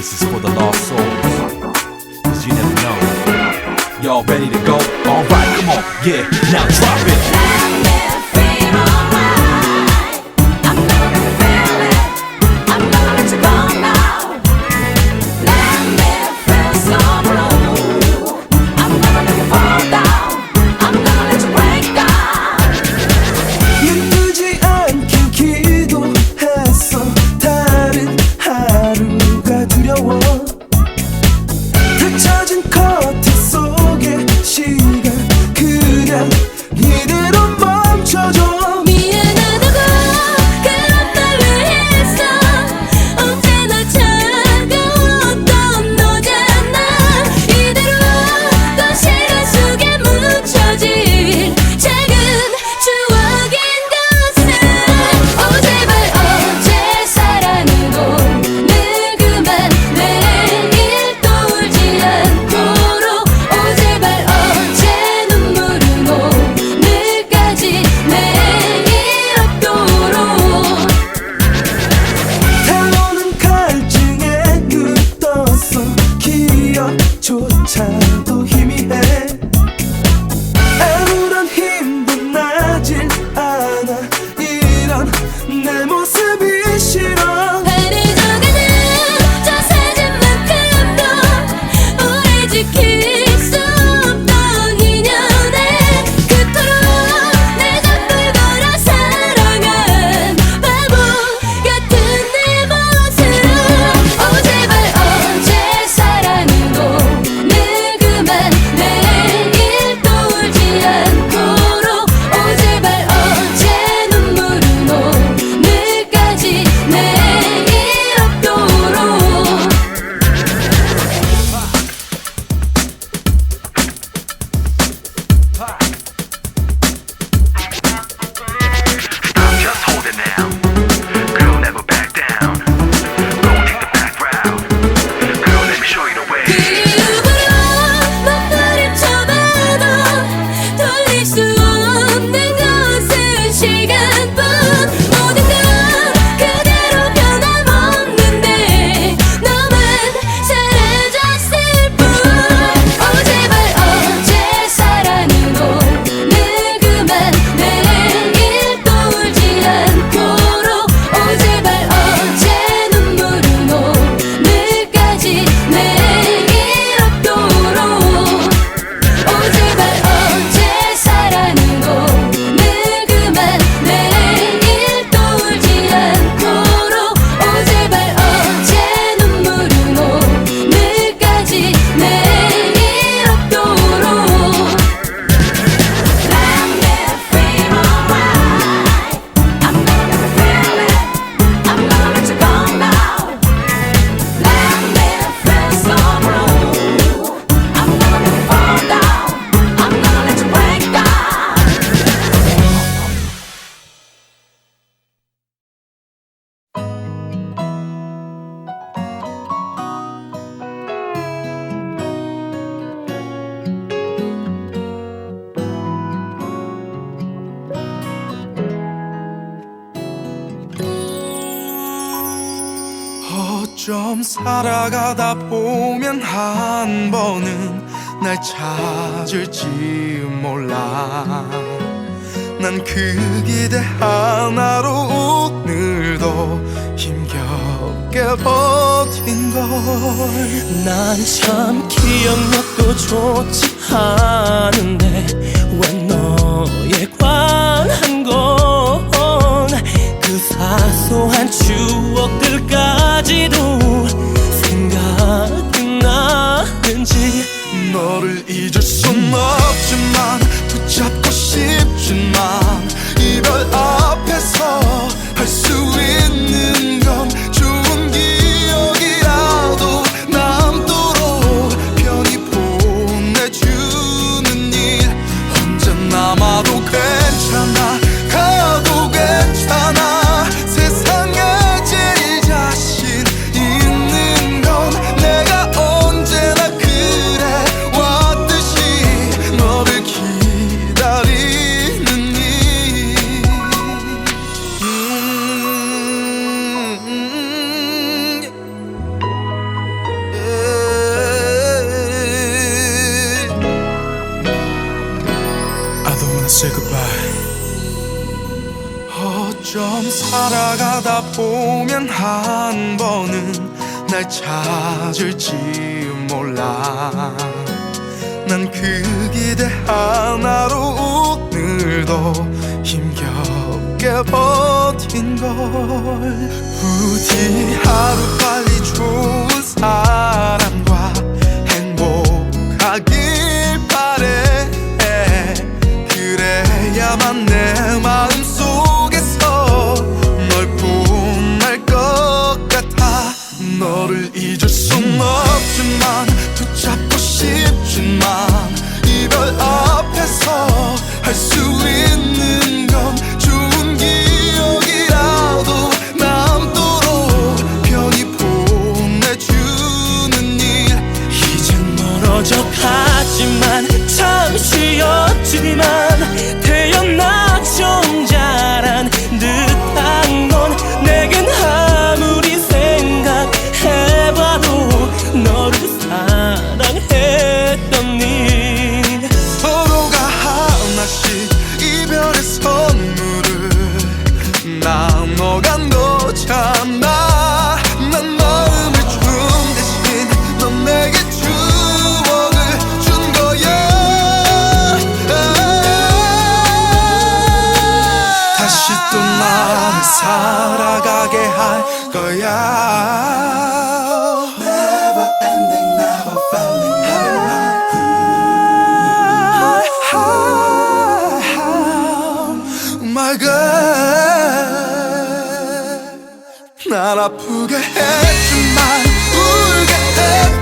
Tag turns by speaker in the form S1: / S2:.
S1: This is for the lost souls. Cause you never know. Y'all ready to go? Alright, come on. Yeah, now drop it.
S2: 것조차도 희미해 좀 살아가다 보면 한 번은 날 찾을지 몰라. 난 그 기대 하나로 오늘도 힘겹게 버틴 걸난 참 기억력도 좋지 않아. 너를 잊을 순 없지만
S3: 좀 살아가다 보면 한 번은 날 찾을지 몰라. 난 그 기대 하나로 오늘도 힘겹게 버틴 걸. 부디 하루 We. iyice 다시 또 나를 살아가게 할 거야 Never ending, never failing, never mind My girl 날 아프게 했지만 울게 했